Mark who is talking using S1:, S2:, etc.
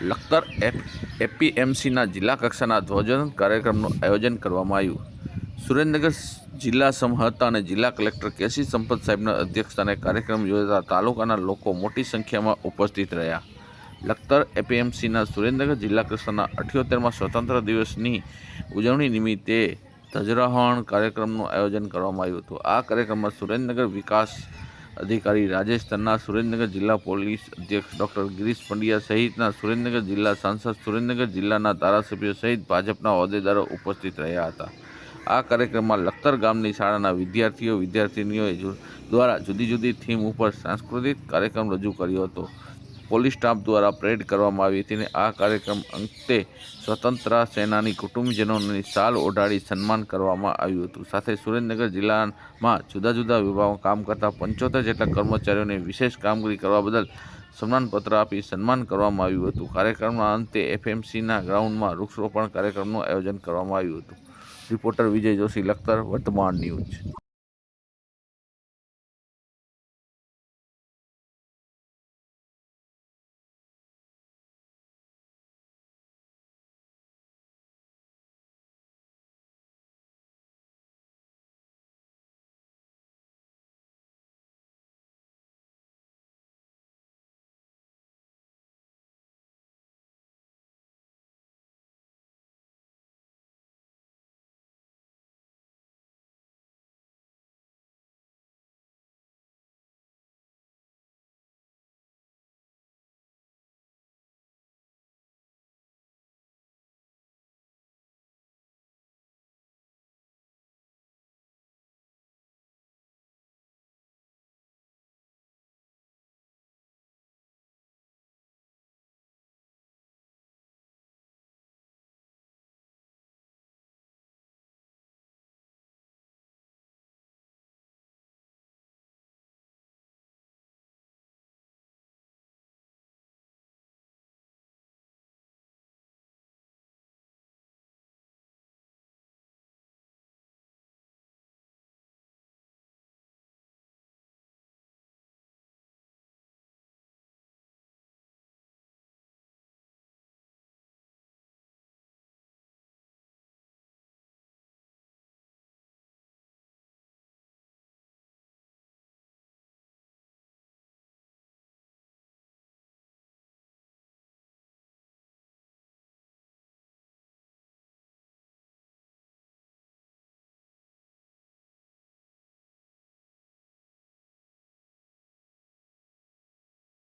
S1: લખતર એપીએમસીના જિલ્લા કક્ષાના ધ્વજવંદન કાર્યક્રમનું આયોજન કરવામાં આવ્યું. સુરેન્દ્રનગર જિલ્લા સમહર્તા અને જિલ્લા કલેક્ટર કેસી સંપત સાહેબના અધ્યક્ષસ્થાને કાર્યક્રમ યોજાતા તાલુકાના લોકો મોટી સંખ્યામાં ઉપસ્થિત રહ્યા. લખતર એપીએમસીના સુરેન્દ્રનગર જિલ્લા કક્ષાના અઠ્યોતેરમાં સ્વતંત્ર દિવસની ઉજવણી નિમિત્તે ધ્વજરોહણ કાર્યક્રમનું આયોજન કરવામાં આવ્યું હતું. આ કાર્યક્રમમાં સુરેન્દ્રનગર વિકાસ અધિકારી રાજેશ તન્ના, સુરેન્દ્રનગર જિલ્લા પોલીસ અધ્યક્ષ ડૉક્ટર ગિરીશ પંડ્યા સહિતના સુરેન્દ્રનગર જિલ્લા સાંસદ, સુરેન્દ્રનગર જિલ્લાના ધારાસભ્યો સહિત ભાજપના હોદ્દેદારો ઉપસ્થિત રહ્યા હતા. આ કાર્યક્રમમાં લખતર ગામની શાળાના વિદ્યાર્થીઓ, વિદ્યાર્થિનીઓએ દ્વારા જુદી જુદી થીમ ઉપર સાંસ્કૃતિક કાર્યક્રમ રજૂ કર્યો હતો. પોલીસ સ્ટાફ દ્વારા પરેડ કરવામાં આવી હતી અને આ કાર્યક્રમ અંતે સ્વતંત્ર સેનાની કુટુંબજનોની શાલ ઓઢાડી સન્માન કરવામાં આવ્યું હતું. સાથે સુરેન્દ્રનગર જિલ્લામાં જુદા જુદા વિભાગમાં કામ કરતા પંચોતેર જેટલા કર્મચારીઓને વિશેષ કામગીરી કરવા બદલ સન્માનપત્ર આપી સન્માન કરવામાં આવ્યું હતું. કાર્યક્રમના અંતે એફએમસીના ગ્રાઉન્ડમાં વૃક્ષરોપણ કાર્યક્રમનું આયોજન કરવામાં આવ્યું હતું. રિપોર્ટર વિજય જોશી, લખતર, વર્તમાન ન્યૂઝ.